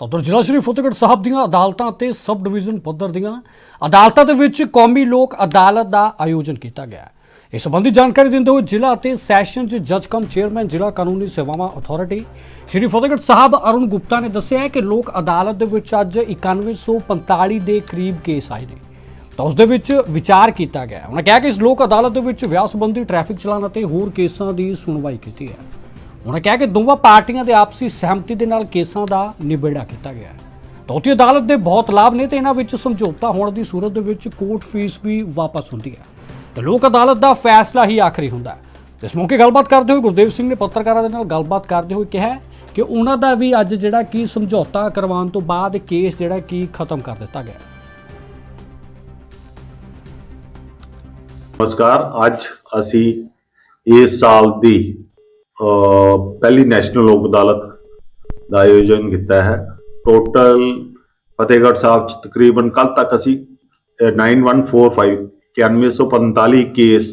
ਤਾਂ ਉਧਰ ਜ਼ਿਲ੍ਹਾ ਸ਼੍ਰੀ ਫਤਿਹਗੜ੍ਹ ਸਾਹਿਬ ਦੀਆਂ ਅਦਾਲਤਾਂ ਅਤੇ ਸਬ ਡਿਵੀਜ਼ਨ ਪੱਧਰ ਦੀਆਂ ਅਦਾਲਤਾਂ ਦੇ ਵਿੱਚ ਕੌਮੀ ਲੋਕ ਅਦਾਲਤ ਦਾ ਆਯੋਜਨ ਕੀਤਾ ਗਿਆ ਇਸ ਸੰਬੰਧੀ ਜਾਣਕਾਰੀ ਦਿੰਦੇ ਹੋਏ ਜ਼ਿਲ੍ਹਾ ਅਤੇ ਸੈਸ਼ਨਜ਼ ਜੱਜ ਕਮ ਚੇਅਰਮੈਨ, ਜ਼ਿਲ੍ਹਾ ਕਾਨੂੰਨੀ ਸੇਵਾਵਾਂ ਅਥਾਰਟੀ ਸ਼੍ਰੀ ਫਤਿਹਗੜ੍ਹ ਸਾਹਿਬ ਅਰੁਣ ਗੁਪਤਾ ਨੇ ਦੱਸਿਆ ਹੈ ਕਿ ਲੋਕ ਅਦਾਲਤ ਦੇ ਵਿੱਚ ਅੱਜ 9145 ਦੇ ਕਰੀਬ ਕੇਸ ਆਏ ਨੇ। ਤਾਂ ਉਸ ਦੇ ਵਿੱਚ ਵਿਚਾਰ ਕੀਤਾ ਗਿਆ ਉਹਨਾਂ ਕਿਹਾ ਕਿ ਇਸ ਲੋਕ ਅਦਾਲਤ ਦੇ ਵਿੱਚ ਵਿਆਹ ਸੰਬੰਧੀ ਟ੍ਰੈਫਿਕ ਚਲਾਨ ਅਤੇ ਹੋਰ ਕੇਸਾਂ ਦੀ ਸੁਣਵਾਈ ਕੀਤੀ ਹੈ। ਉਹਨਾਂ ਕਿਹਾ ਕਿ ਦੋਵਾਂ ਪਾਰਟੀਆਂ ਦੇ ਆਪਸੀ ਸਹਿਮਤੀ ਦੇ ਨਾਲ ਕੇਸਾਂ ਦਾ ਨਿਬੇੜਾ ਕੀਤਾ ਗਿਆ ਹੈ। ਤਾਂ ਉੱਥੇ ਅਦਾਲਤ ਦੇ ਬਹੁਤ ਲਾਭ ਨੇ ਤੇ ਇਹਨਾਂ ਵਿੱਚ ਸਮਝੌਤਾ ਹੋਣ ਦੀ ਸੂਰਤ ਦੇ ਵਿੱਚ ਕੋਰਟ ਫੀਸ ਵੀ ਵਾਪਸ ਹੁੰਦੀ ਹੈ। ਤੇ ਲੋਕ ਅਦਾਲਤ ਦਾ ਫੈਸਲਾ ਹੀ ਆਖਰੀ ਹੁੰਦਾ ਹੈ। ਇਸ ਮੌਕੇ ਗੱਲਬਾਤ ਕਰਦੇ ਹੋਏ ਗੁਰਦੇਵ ਸਿੰਘ ਨੇ ਪੱਤਰਕਾਰਾਂ ਦੇ ਨਾਲ ਗੱਲਬਾਤ ਕਰਦੇ ਹੋਏ ਕਿਹਾ ਕਿ ਉਹਨਾਂ ਦਾ ਵੀ ਅੱਜ ਜਿਹੜਾ ਕੀ ਸਮਝੌਤਾ ਕਰਵਾਉਣ ਤੋਂ ਬਾਅਦ ਕੇਸ ਜਿਹੜਾ ਕੀ ਖਤਮ ਕਰ ਦਿੱਤਾ ਗਿਆ ਨਮਸਕਾਰ, ਅੱਜ ਅਸੀਂ ਇਸ ਸਾਲ ਦੀ ਪਹਿਲੀ ਨੈਸ਼ਨਲ ਲੋਕ ਅਦਾਲਤ ਦਾ ਆਯੋਜਨ ਕੀਤਾ ਹੈ। ਟੋਟਲ ਫਤਿਹਗੜ੍ਹ ਸਾਹਿਬ ਚ ਤਕਰੀਬਨ ਕੱਲ ਤੱਕ ਅਸੀਂ ਅਹ, 9145 9145 ਕੇਸ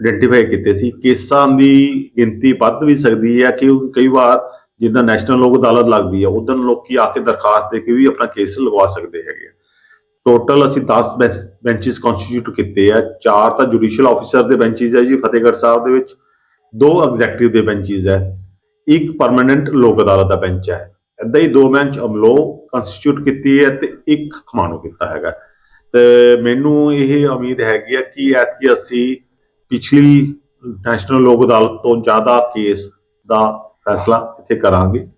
ਆਇਡੈਂਟੀਫਾਈ ਕੀਤੇ ਸੀ। ਕੇਸਾਂ ਦੀ ਗਿਣਤੀ ਵੱਧ ਵੀ ਸਕਦੀ ਹੈ ਕਿ ਕਈ ਵਾਰ ਜਿੱਦਾਂ ਨੈਸ਼ਨਲ ਲੋਕ ਅਦਾਲਤ ਲੱਗਦੀ ਹੈ ਉਦੋਂ ਲੋਕੀ ਆ ਕੇ ਦਰਖਾਸਤ ਦੇ ਕੇ ਵੀ ਆਪਣਾ ਕੇਸ ਲਗਵਾ ਸਕਦੇ ਹੈਗੇ ਆ। ਟੋਟਲ ਅਸੀਂ 10 ਬੈਂਚਸ ਕਨਸਟੀਟਿਊਟ ਕੀਤੇ ਆ। ਚਾਰ ਤਾਂ ਜੁਡੀਸ਼ੀਅਲ ਆਫੀਸਰ ਦੇ ਬੈਂਚਸ ਹੈ ਜੀ ਫਤਿਹਗੜ੍ਹ ਸਾਹਿਬ ਦੇ ਵਿੱਚ। ਦੋ ਐਗਜ਼ੈਕਟਿਵ ਦੇ ਬੈਂਚਿਸ ਹੈ। ਇੱਕ ਪਰਮਨੈਂਟ ਲੋਕ ਅਦਾਲਤ ਦਾ ਬੈਂਚ ਹੈ। ਏਦਾਂ ਹੀ ਦੋ ਬੈਂਚ ਅਮਲੋ ਕਨਸਟੀਟਿਊਟ ਕੀਤੀ ਹੈ ਤੇ ਇੱਕ ਖਮਾਣੋ ਕੀਤਾ ਹੈਗਾ। ਤੇ ਮੈਨੂੰ ਇਹ ਉਮੀਦ ਹੈਗੀ ਹੈ ਕਿ ਐਤਕੀ ਅਸੀਂ ਪਿਛਲੀ ਨੈਸ਼ਨਲ ਲੋਕ ਅਦਾਲਤ ਤੋਂ ਜ਼ਿਆਦਾ ਕੇਸ ਦਾ ਫੈਸਲਾ ਇੱਥੇ ਕਰਾਂਗੇ।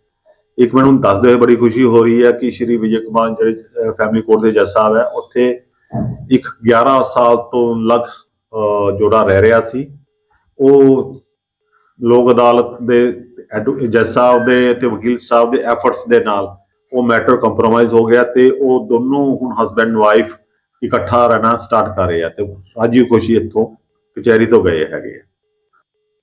ਇੱਕ ਮੈਨੂੰ ਦੱਸਦੇ ਹੋਏ ਬੜੀ ਖੁਸ਼ੀ ਹੋ ਰਹੀ ਹੈ ਕਿ ਸ਼੍ਰੀ ਵਿਜੇ ਕੁਮਾਰ ਜਿਹੜੇ ਫੈਮਿਲੀ ਕੋਰਟ ਦੇ ਜੱਜ ਸਾਹਿਬ ਹੈ। ਉੱਥੇ ਇੱਕ 11 ਸਾਲ ਤੋਂ ਲੱਗ ਅਹ, ਜੋੜਾ ਰਹਿ ਰਿਹਾ ਸੀ। ਉਹ ਲੋਕ ਅਦਾਲਤ ਦੇ ਐਡਵ- ਜੱਜ ਸਾਹਿਬ ਦੇ ਤੇ ਵਕੀਲ ਸਾਹਿਬ ਦੇ ਐਫਰਟਸ ਦੇ ਨਾਲ ਉਹ ਮੈਟਰ ਕੰਪਰੋਮਾਈਜ਼ ਹੋ ਗਿਆ ਤੇ ਉਹ ਦੋਨੋਂ ਹੁਣ ਹਸਬੈਂਡ ਵਾਈਫ ਇਕੱਠਾ ਰਹਿਣਾ ਸਟਾਰਟ ਕਰ ਰਹੇ ਆ ਤੇ ਅੱਜ ਹੀ ਖੁਸ਼ੀ ਇੱਥੋਂ ਕਚਹਿਰੀ ਤੋਂ ਗਏ ਹੈਗੇ ਆ।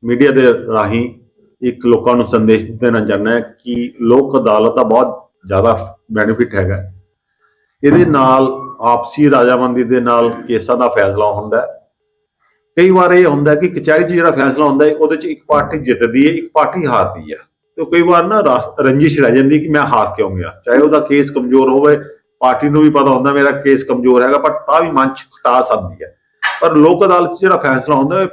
ਮੀਡੀਆ ਦੇ ਰਾਹੀਂ ਇੱਕ ਲੋਕਾਂ ਨੂੰ ਸੰਦੇਸ਼ ਦੇਣਾ ਚਾਹੁੰਦਾ ਹੈ ਕਿ ਲੋਕ ਅਦਾਲਤ ਦਾ ਬਹੁਤ ਜ਼ਿਆਦਾ ਬੈਨੀਫਿਟ ਹੈਗਾ। ਇਹਦੇ ਨਾਲ ਆਪਸੀ ਰਾਜਾਬੰਦੀ ਦੇ ਨਾਲ ਕੇਸਾਂ ਦਾ ਫੈਸਲਾ ਹੁੰਦਾ ਹੈ। ਕਈ ਵਾਰ ਇਹ ਹੁੰਦਾ ਕਿ ਕਚਹਿਰੀ 'ਚ ਜਿਹੜਾ ਫੈਸਲਾ ਹੁੰਦਾ ਹੈ ਉਹਦੇ 'ਚ ਇੱਕ ਪਾਰਟੀ ਜਿੱਤਦੀ ਹੈ ਇੱਕ ਪਾਰਟੀ ਹਾਰਦੀ ਹੈ। ਤੇ ਕਈ ਵਾਰ ਨਾ ਰਾ- ਰੰਜਿਸ਼ ਰਹਿ ਜਾਂਦੀ ਕਿ ਮੈਂ ਹਾਰ ਕਿਉਂ ਗਿਆ? ਚਾਹੇ ਉਹਦਾ ਕੇਸ ਕਮਜ਼ੋਰ ਹੋਵੇ ਪਾਰਟੀ ਨੂੰ ਵੀ ਪਤਾ ਹੁੰਦਾ ਮੇਰਾ ਕੇਸ ਕਮਜ਼ੋਰ ਹੈਗਾ ਪਰ ਤਾਂ ਵੀ ਮਨ 'ਚ ਖਟਾਸ ਆਉਂਦੀ ਹੈ। ਪਰ ਲੋਕ ਅਦਾਲਤ 'ਚ ਜਿਹੜਾ ਫੈਸਲਾ ਹੁੰਦਾ ਹੈ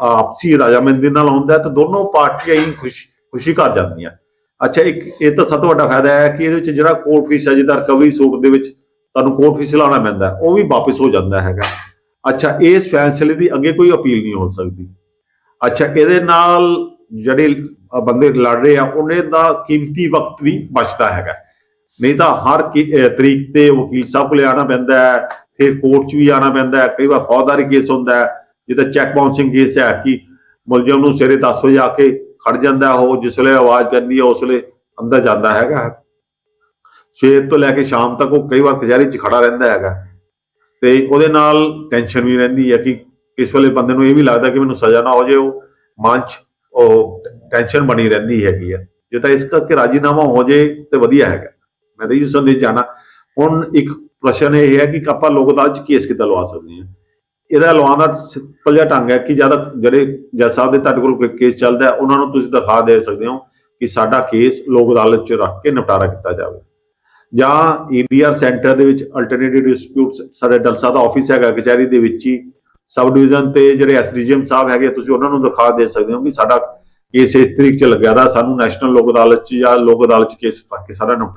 ਆਪਸੀ ਰਾਜਾਮੰਦੀ ਨਾਲ ਹੁੰਦਾ ਹੈ ਤੇ ਦੋਨੋਂ ਪਾਰਟੀਆਂ ਹੀ ਖੁਸ਼ ਖੁਸ਼ੀ ਕਰ ਜਾਂਦੀਆਂ। ਅੱਛਾ ਇੱਕ ਇਹ ਤਾਂ ਸਭ ਤੋਂ ਵੱਡਾ ਫਾਇਦਾ ਹੈ ਕਿ ਇਹਦੇ ਵਿੱਚ ਜਿਹੜਾ ਕੋਰਟ ਫੀਸ ਹੈ ਜਿਹਦਾ ਰਿਕਵਰੀ ਸੂਟ ਦੇ ਵਿੱਚ ਤੁਹਾਨੂੰ ਕੋਰਟ ਫੀਸ ਲਾਉਣਾ ਪੈਂਦਾ ਹੈ, ਉਹ ਵੀ ਵਾਪਸ ਹੋ ਜਾਂਦਾ ਹੈਗਾ। ਅੱਛਾ, ਇਸ ਫੈਸਲੇ ਦੀ ਅੱਗੇ ਕੋਈ ਅਪੀਲ ਨਹੀਂ ਹੋ ਸਕਦੀ। ਅੱਛਾ, ਇਹਦੇ ਨਾਲ ਜਿਹੜੇ ਬੰਦੇ ਲੜ ਰਹੇ ਆ, ਉਹਨੇ ਦਾ ਕੀਮਤੀ ਵਕਤ ਵੀ ਬਚਦਾ ਹੈਗਾ। ਨਹੀਂ ਤਾਂ ਹਰ ਤਰੀਕ ਤੇ ਵਕੀਲ ਸਾਹਿਬ ਕੋਲੇ ਆਣਾ ਪੈਂਦਾ ਹੈ, ਫਿਰ ਕੋਰਟ 'ਚ ਵੀ ਆਣਾ ਪੈਂਦਾ ਹੈ, ਕਈ ਵਾਰ ਫੌਜਦਾਰੀ ਕੇਸ ਹੁੰਦਾ ਹੈ, ਜਿੱਦਾਂ ਚੈੱਕ ਬਾਉਂਸਿੰਗ ਕੇਸ ਹੈ ਕਿ ਮੁਲਜ਼ਮ ਨੂੰ ਸਵੇਰੇ 10 ਵਜੇ ਆ ਕੇ ਖੜ ਜਾਂਦਾ ਉਹ, ਜਿਸ ਵੇਲੇ ਆਵਾਜ਼ ਕਰਨੀ ਹੈ, ਉਸ ਵੇਲੇ ਅੰਦਰ ਜਾਂਦਾ ਹੈਗਾ। ਸਵੇਰ ਤੋਂ ਲੈ ਕੇ ਸ਼ਾਮ ਤੱਕ ਉਹ ਕਈ ਵਾਰ ਕਚਹਿਰੀ 'ਚ ਖੜਾ ਰਹਿੰਦਾ ਹੈਗਾ। ਤੇ ਉਹਦੇ ਨਾਲ ਟੈਨਸ਼ਨ ਵੀ ਰਹਿੰਦੀ ਹੈ ਕਿ ਕਿਸ ਵੇਲੇ ਬੰਦੇ ਨੂੰ ਇਹ ਵੀ ਲੱਗਦਾ ਕਿ ਮੈਨੂੰ ਸਜ਼ਾ ਨਾ ਹੋ ਜਾਏ, ਉਹ ਮਨ 'ਚ ਉਹ ਟੈਨਸ਼ਨ ਬਣੀ ਰਹਿੰਦੀ ਹੈਗੀ ਹੈ ਜੇ ਤਾਂ ਇਸ ਕਰਕੇ ਰਾਜੀਨਾਮਾ ਹੋ ਜਾਏ ਤੇ ਵਧੀਆ ਹੈਗਾ। ਮੈਂ ਤਾਂ ਇਹ ਸੰਦੇਸ਼ ਜਾਣਾ। ਹੁਣ ਇੱਕ ਪ੍ਰਸ਼ਨ ਇਹ ਹੈ ਕਿ ਆਪਾਂ ਲੋਕ ਅਦਾਲਤ 'ਚ ਕੇਸ ਕਿੱਦਾਂ ਲਵਾ ਸਕਦੇ ਹਾਂ? ਇਹਦਾ ਲਵਾਉਣ ਦਾ ਸਿੰਪਲ ਜਿਹਾ ਢੰਗ ਹੈ ਕਿ ਜ਼ਿਆਦਾ ਜਿਹੜੇ ਜੱਜ ਸਾਹਿਬ ਦੇ ਤੁਹਾਡੇ ਕੋਲ ਕੋਈ ਕੇਸ ਚੱਲਦਾ ਉਹਨਾਂ ਨੂੰ ਤੁਸੀਂ ਦਿਖਾ ਦੇ ਸਕਦੇ ਹੋ ਕਿ ਸਾਡਾ ਕੇਸ ਲੋਕ ਅਦਾਲਤ 'ਚ ਰੱਖ ਕੇ ਨਿਪਟਾਰਾ ਕੀਤਾ ਜਾਵੇ। ਜਾਂ ਈਡੀਆਰ ਸੈਂਟਰ ਦੇ ਵਿੱਚ ਅਲਟਰਨੇਟਿਵ ਡਿਸਪਿਊਟਸ ਸਾਡੇ ਡਲਸਾ ਦਾ ਆਫਿਸ ਹੈਗਾ ਕਚਹਿਰੀ ਦੇ ਵਿੱਚ ਹੀ ਸਬ ਡਿਵੀਜ਼ਨ ਤੇ ਜਿਹੜੇ ਐਸਡੀਜੀਐਮ ਸਾਹਿਬ ਹੈਗੇ, ਤੁਸੀਂ ਉਹਨਾਂ ਨੂੰ ਦਿਖਾ ਦੇ ਸਕਦੇ ਹੋ ਕਿ ਸਾਡਾ ਕੇਸ ਇਸ ਤਰੀਕ ਚ ਲੱਗਿਆ ਦਾ, ਸਾਨੂੰ ਨੈਸ਼ਨਲ ਲੋਕ ਅਦਾਲਤ ਚ ਜਾਂ ਲੋਕ ਅਦਾਲਤ ਚ ਕੇਸ ਪਾ ਕੇ ਸਾਰਾ ਨਿਪਟਾ